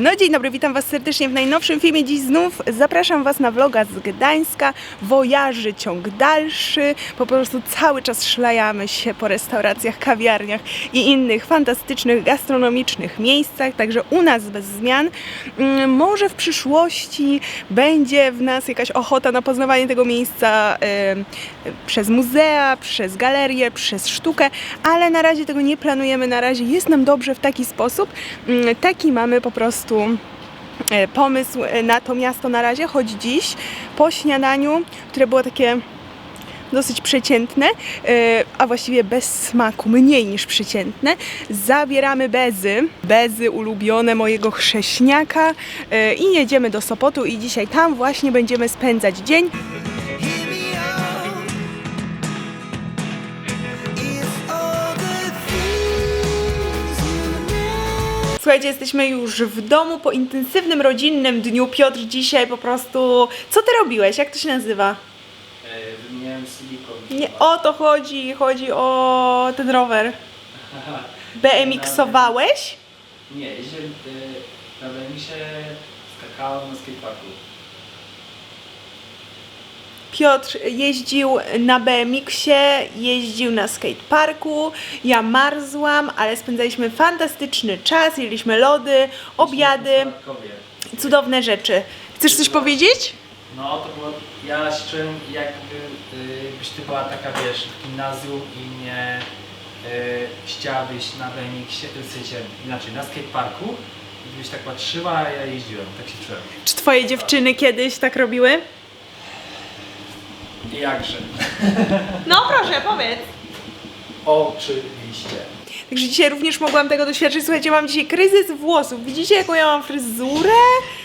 No dzień dobry, witam Was serdecznie w najnowszym filmie. Dziś znów zapraszam Was na vloga z Gdańska. Wojaży ciąg dalszy. Po prostu cały czas szlajamy się po restauracjach, kawiarniach i innych fantastycznych gastronomicznych miejscach. Także u nas bez zmian. Mm, Może w przyszłości będzie w nas jakaś ochota na poznawanie tego miejsca przez muzea, przez galerie, przez sztukę, ale na razie tego nie planujemy. Na razie jest nam dobrze w taki sposób. Mm, Taki mamy po prostu e, pomysł e, na to miasto na razie, choć dziś po śniadaniu, które było takie dosyć przeciętne, e, a właściwie bez smaku, mniej niż przeciętne, zabieramy bezy, bezy ulubione mojego chrześniaka i jedziemy do Sopotu i dzisiaj tam właśnie będziemy spędzać dzień. Słuchajcie, jesteśmy już w domu po intensywnym rodzinnym dniu. Piotr dzisiaj po prostu... Co ty robiłeś? Jak to się nazywa? E, Wymieniałem silikon. Nie o to chodzi, chodzi o ten rower. BMX-owałeś? Nie, jeździłem na Benisie, skakałem na skateparku. Piotr jeździł na BMX-ie, jeździł na skateparku, ja marzłam, ale spędzaliśmy fantastyczny czas, jedliśmy lody, obiady, cudowne rzeczy. Chcesz coś powiedzieć? No to było, ja jakby y, byś ty była taka wiesz, w gimnazjum i nie y, chciałabyś na BMX-ie, w sensie inaczej, na skateparku gdybyś tak patrzyła, a ja jeździłem, tak się czułem. Czy twoje dziewczyny kiedyś tak robiły? Jakże? No proszę, powiedz. Oczywiście. Także dzisiaj również mogłam tego doświadczyć. Słuchajcie, mam dzisiaj kryzys włosów. Widzicie, jaką ja mam fryzurę?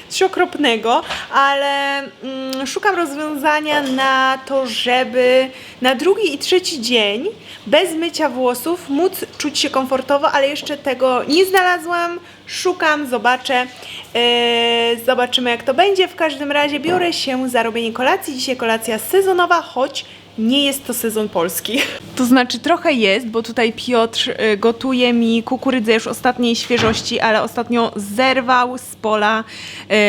Coś okropnego, ale mm, szukam rozwiązania na to, żeby na drugi i trzeci dzień bez mycia włosów móc czuć się komfortowo, ale jeszcze tego nie znalazłam. Szukam, zobaczę. Yy, zobaczymy, jak to będzie. W każdym razie biorę się za robienie kolacji. Dzisiaj kolacja sezonowa, choć nie jest to sezon polski. To znaczy trochę jest, bo tutaj Piotr y, gotuje mi kukurydzę już ostatniej świeżości, ale ostatnio zerwał z pola,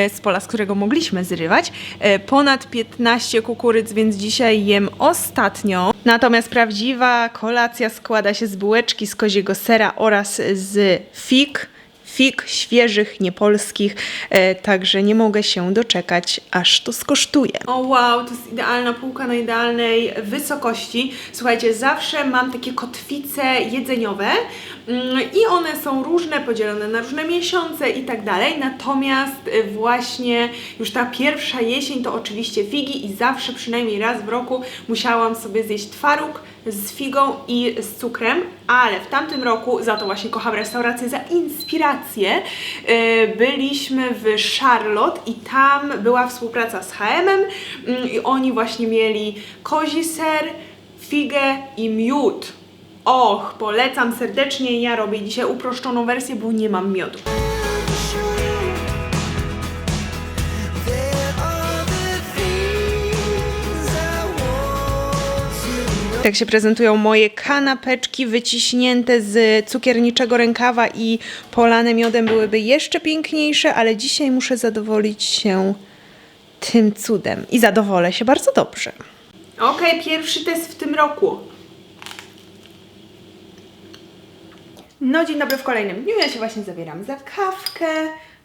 y, z pola, z którego mogliśmy zrywać, y, ponad 15 kukurydz, więc dzisiaj jem ostatnią. Natomiast prawdziwa kolacja składa się z bułeczki z koziego sera oraz z fig fig świeżych, niepolskich, e, także nie mogę się doczekać, aż to skosztuję. O wow, to jest idealna półka na idealnej wysokości. Słuchajcie, zawsze mam takie kotwice jedzeniowe i one są różne, podzielone na różne miesiące i tak dalej, natomiast e, właśnie już ta pierwsza jesień to oczywiście figi i zawsze przynajmniej raz w roku musiałam sobie zjeść twaróg, z figą i z cukrem, ale w tamtym roku, za to właśnie kocham restaurację, za inspirację, yy, byliśmy w Charlotte i tam była współpraca z H&M i oni właśnie mieli kozi ser, figę i miód. Och, polecam serdecznie, ja robię dzisiaj uproszczoną wersję, bo nie mam miodu. Tak się prezentują moje kanapeczki wyciśnięte z cukierniczego rękawa i polane miodem byłyby jeszcze piękniejsze, ale dzisiaj muszę zadowolić się tym cudem i zadowolę się bardzo dobrze. Okej, pierwszy test w tym roku. No dzień dobry w kolejnym dniu. Ja się właśnie zabieram za kawkę.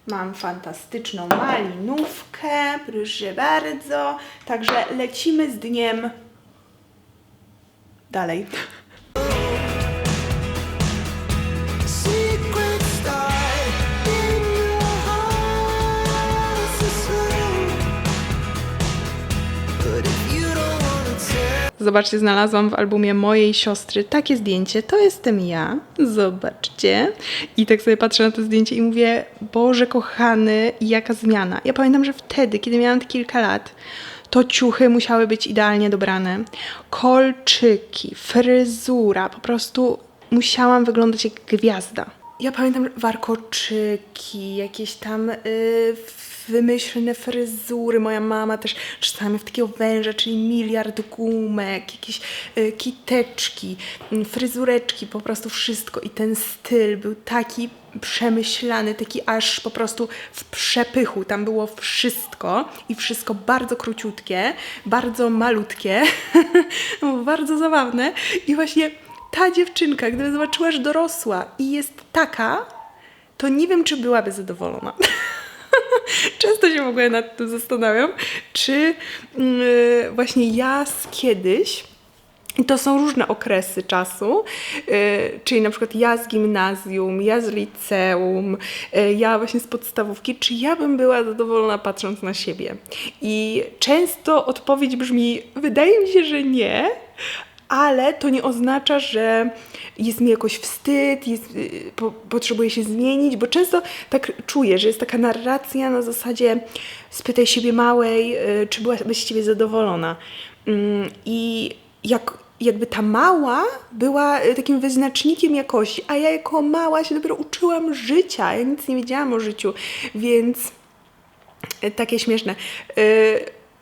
Mam fantastyczną malinówkę, proszę bardzo. Także lecimy z dniem dalej. Zobaczcie, znalazłam w albumie mojej siostry takie zdjęcie. To jestem ja. Zobaczcie. I tak sobie patrzę na to zdjęcie i mówię, Boże kochany, jaka zmiana. Ja pamiętam, że wtedy, kiedy miałam kilka lat, to ciuchy musiały być idealnie dobrane. Kolczyki, fryzura, po prostu musiałam wyglądać jak gwiazda. ja pamiętam warkoczyki, jakieś tam y, wymyślne fryzury. Moja mama też czasami w takiego węża, czyli miliard gumek, jakieś y, kiteczki, y, fryzureczki, po prostu wszystko. I ten styl był taki przemyślany, taki aż po prostu w przepychu. Tam było wszystko i wszystko bardzo króciutkie, bardzo malutkie, bardzo zabawne. I właśnie ta dziewczynka, gdyby zobaczyła, że dorosła i jest taka, to nie wiem, czy byłaby zadowolona. Często się w ogóle nad tym zastanawiam, czy yy, właśnie ja z kiedyś, i to są różne okresy czasu, yy, czyli na przykład ja z gimnazjum, ja z liceum, yy, ja właśnie z podstawówki, czy ja bym była zadowolona patrząc na siebie. I często odpowiedź brzmi, wydaje mi się, że nie, ale to nie oznacza, że jest mi jakoś wstyd, jest, y, po, potrzebuję się zmienić, bo często tak czuję, że jest taka narracja na zasadzie spytaj siebie małej, y, czy byłabyś z ciebie zadowolona. Ym, I jak, jakby ta mała była y, takim wyznacznikiem jakości, a ja jako mała się dopiero uczyłam życia, ja nic nie wiedziałam o życiu, więc takie śmieszne.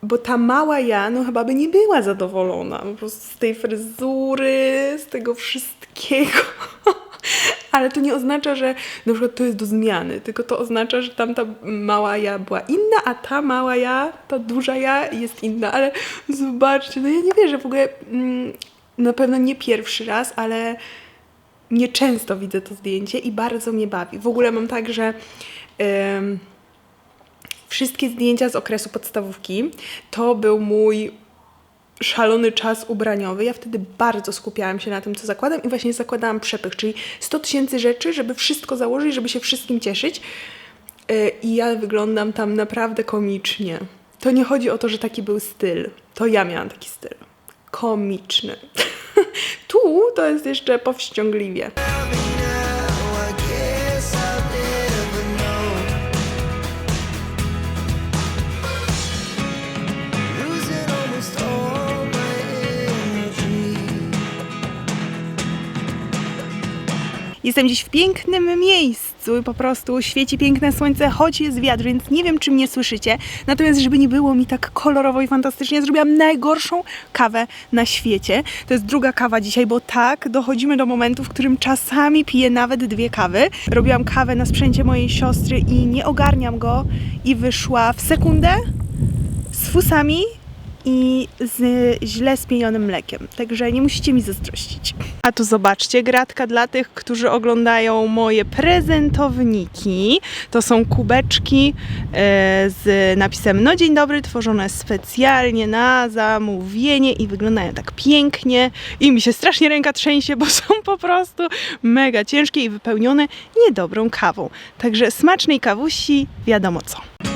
Bo ta mała ja, no chyba by nie była zadowolona po prostu z tej fryzury, z tego wszystkiego. Ale to nie oznacza, że na przykład to jest do zmiany, tylko to oznacza, że tamta mała ja była inna, a ta mała ja, ta duża ja jest inna. Ale zobaczcie, no ja nie wierzę w ogóle, mm, na pewno nie pierwszy raz, ale nieczęsto widzę to zdjęcie i bardzo mnie bawi. W ogóle mam tak, że... em, wszystkie zdjęcia z okresu podstawówki to był mój szalony czas ubraniowy. Ja wtedy bardzo skupiałam się na tym, co zakładam i właśnie zakładałam przepych, czyli 100 tysięcy rzeczy, żeby wszystko założyć, żeby się wszystkim cieszyć. Yy, I ja wyglądam tam naprawdę komicznie. To nie chodzi o to, że taki był styl. To ja miałam taki styl. Komiczny. tu to jest jeszcze powściągliwie. Jestem dziś w pięknym miejscu, po prostu świeci piękne słońce, choć jest wiatr, więc nie wiem, czy mnie słyszycie. Natomiast, żeby nie było mi tak kolorowo i fantastycznie, zrobiłam najgorszą kawę na świecie. To jest druga kawa dzisiaj, bo tak, dochodzimy do momentu, w którym czasami piję nawet dwie kawy. Robiłam kawę na sprzęcie mojej siostry i nie ogarniam go i wyszła w sekundę z fusami i z źle spienionym mlekiem. Także nie musicie mi zazdrościć. A tu zobaczcie, gratka dla tych, którzy oglądają moje prezentowniki. To są kubeczki e, z napisem No dzień dobry, tworzone specjalnie na zamówienie i wyglądają tak pięknie. I mi się strasznie ręka trzęsie, bo są po prostu mega ciężkie i wypełnione niedobrą kawą. Także smacznej kawusi, wiadomo co.